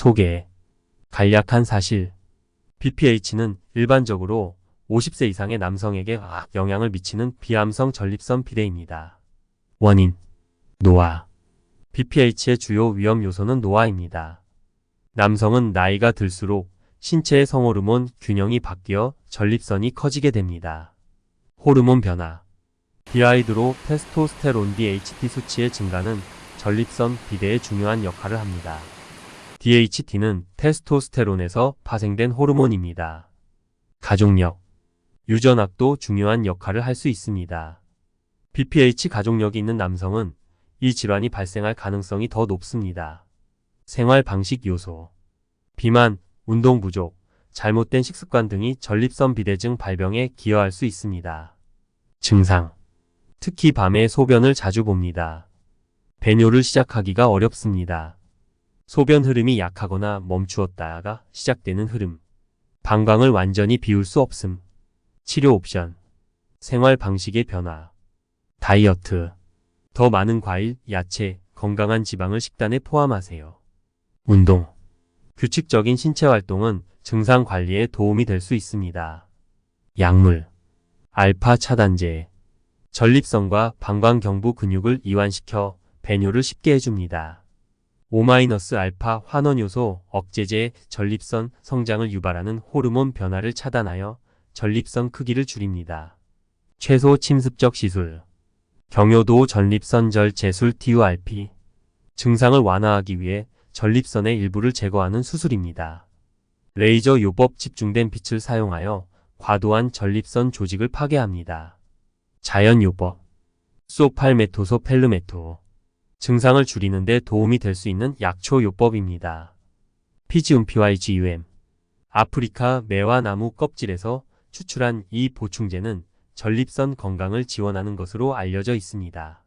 소개. 간략한 사실. BPH는 일반적으로 50세 이상의 남성에게 악 영향을 미치는 비암성 전립선 비대입니다. 원인. 노화. BPH의 주요 위험 요소는 노화입니다. 남성은 나이가 들수록 신체의 성호르몬 균형이 바뀌어 전립선이 커지게 됩니다. 호르몬 변화. 디아이드로 테스토스테론 DHT 수치의 증가는 전립선 비대에 중요한 역할을 합니다. DHT는 테스토스테론에서 파생된 호르몬입니다. 가족력. 유전학도 중요한 역할을 할 수 있습니다. BPH 가족력이 있는 남성은 이 질환이 발생할 가능성이 더 높습니다. 생활 방식 요소. 비만, 운동 부족, 잘못된 식습관 등이 전립선 비대증 발병에 기여할 수 있습니다. 증상. 특히 밤에 소변을 자주 봅니다. 배뇨를 시작하기가 어렵습니다. 소변 흐름이 약하거나 멈추었다가 시작되는 흐름. 방광을 완전히 비울 수 없음. 치료 옵션. 생활 방식의 변화. 다이어트. 더 많은 과일, 야채, 건강한 지방을 식단에 포함하세요. 운동. 규칙적인 신체 활동은 증상 관리에 도움이 될 수 있습니다. 약물. 알파 차단제. 전립선과 방광경부 근육을 이완시켜 배뇨를 쉽게 해줍니다. 오마이너스 알파 환원요소 억제제 전립선 성장을 유발하는 호르몬 변화를 차단하여 전립선 크기를 줄입니다. 최소 침습적 시술. 경요도 전립선절 제술 TURP. 증상을 완화하기 위해 전립선의 일부를 제거하는 수술입니다. 레이저 요법 집중된 빛을 사용하여 과도한 전립선 조직을 파괴합니다. 자연 요법. 소팔메토소 펠르메토. 증상을 줄이는 데 도움이 될 수 있는 약초 요법입니다. PGUM-PYGUM. 아프리카 매화 나무 껍질에서 추출한 이 보충제는 전립선 건강을 지원하는 것으로 알려져 있습니다.